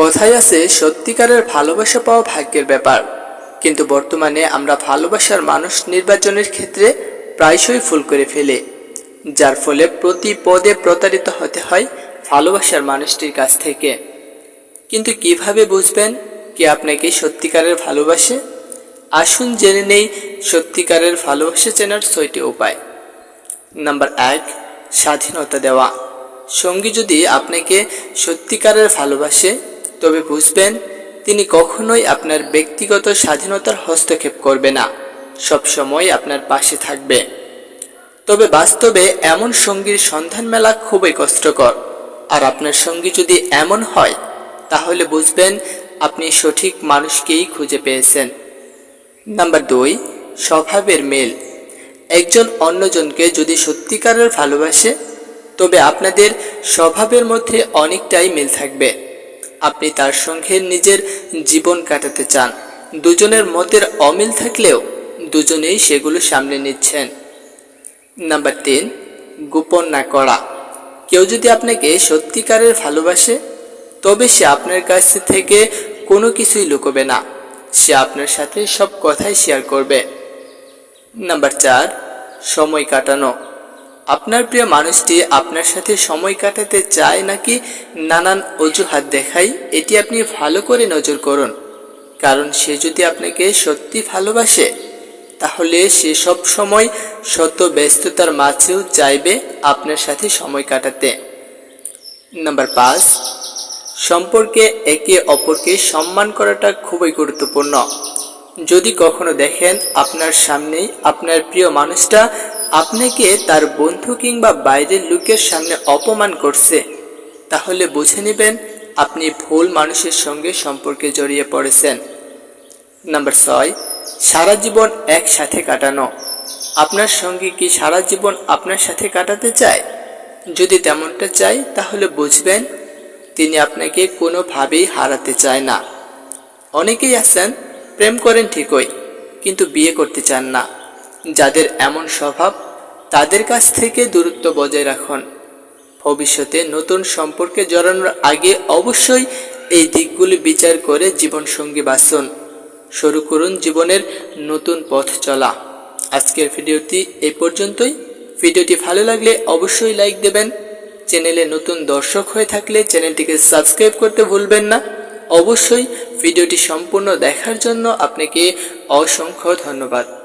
কথায় আছে, সত্যিকারের ভালোবাসা পাওয়া ভাগ্যের ব্যাপার। কিন্তু বর্তমানে আমরা ভালোবাসার মানুষ নির্বাচনের ক্ষেত্রে প্রায়শই ভুল করে ফেলে। যার ফলে প্রতি পদে প্রতারিত হতে হয় ভালোবাসার মানুষটির কাছ থেকে। কিন্তু কীভাবে বুঝবেন কে আপনাকে সত্যিকারের ভালোবাসে? আসুন জেনে নেই সত্যিকারের ভালোবাসা চেনার ছয়টি উপায়। নাম্বার এক, স্বাধীনতা দেওয়া। সঙ্গী যদি আপনাকে সত্যিকারের ভালোবাসে তবে বুঝবেন, তিনি কখনোই আপনার ব্যক্তিগত স্বাধীনতার হস্তক্ষেপ করবে না, সব সময় আপনার পাশে থাকবে। তবে বাস্তবে এমন সঙ্গীর সন্ধান মেলা খুবই কষ্টকর। আর আপনার সঙ্গী যদি এমন হয়, তাহলে বুঝবেন, আপনি সঠিক মানুষকেই খুঁজে পেয়েছেন। নাম্বার দুই, স্বভাবের মেল। একজন অন্যজনকে যদি সত্যিকারের ভালোবাসে, তবে আপনাদের স্বভাবের মধ্যে অনেকটাই মিল থাকবে। আপনি তার সঙ্গে নিজের জীবন কাটাতে চান। দুজনের মতের অমিল থাকলেও দুজনেই সেগুলো সামনে নিচ্ছেন। নাম্বার তিন, গোপন না করা। কেউ যদি আপনাকে সত্যিকারের ভালোবাসে, তবে সে আপনার কাছ থেকে কোনো কিছুই লুকোবে না। সে আপনার সাথে সব কথাই শেয়ার করবে। নাম্বার চার, সময় কাটানো। আপনার প্রিয় মানুষটি আপনার সাথে সময় কাটাতে চায় নাকি নানান অজুহাত দেখায়, এটি আপনি ভালো করে নজর করুন। কারণ সে যদি আপনাকে সত্যি ভালোবাসে, তাহলে সে সব সময় শত ব্যস্ততার মাঝেও চাইবে আপনার সাথে সময় কাটাতে। নাম্বার পাঁচ, সম্পর্কে একে অপরকে সম্মান করাটা খুবই গুরুত্বপূর্ণ। যদি কখনো দেখেন আপনার সামনেই আপনার প্রিয় মানুষটা আপনাকে তার বন্ধু কিংবা বাইরের লোকের সামনে অপমান করছে। তাহলে বুঝে নেবেন, আপনি ভুল মানুষের সঙ্গে সম্পর্কে জড়িয়ে পড়েছেন। নাম্বার ছয়, সারা জীবন একসাথে কাটানো। আপনার সঙ্গে কি সারা জীবন আপনার সাথে কাটাতে চায়? যদি তেমনটা চাই তাহলে বুঝবেন, তিনি আপনাকে কোনোভাবেই হারাতে চায় না। অনেকেই আছেন, প্রেম করেন ঠিকই, কিন্তু বিয়ে করতে চান না। যাদের এমন স্বভাব, তাদের কাছ থেকে দূরত্ব বজায় রাখুন। ভবিষ্যতে নতুন সম্পর্কে জড়ানোর আগে অবশ্যই এই দিকগুলি বিচার করে জীবনসঙ্গী বাছুন শুরু করুন জীবনের নতুন পথ চলা। আজকের ভিডিওটি এই পর্যন্তই। ভিডিওটি ভালো লাগলে অবশ্যই লাইক দেবেন। চ্যানেলে নতুন দর্শক হয়ে থাকলে চ্যানেলটিকে সাবস্ক্রাইব করতে ভুলবেন না। অবশ্যই ভিডিওটি সম্পূর্ণ দেখার জন্য আপনাকে অসংখ্য ধন্যবাদ।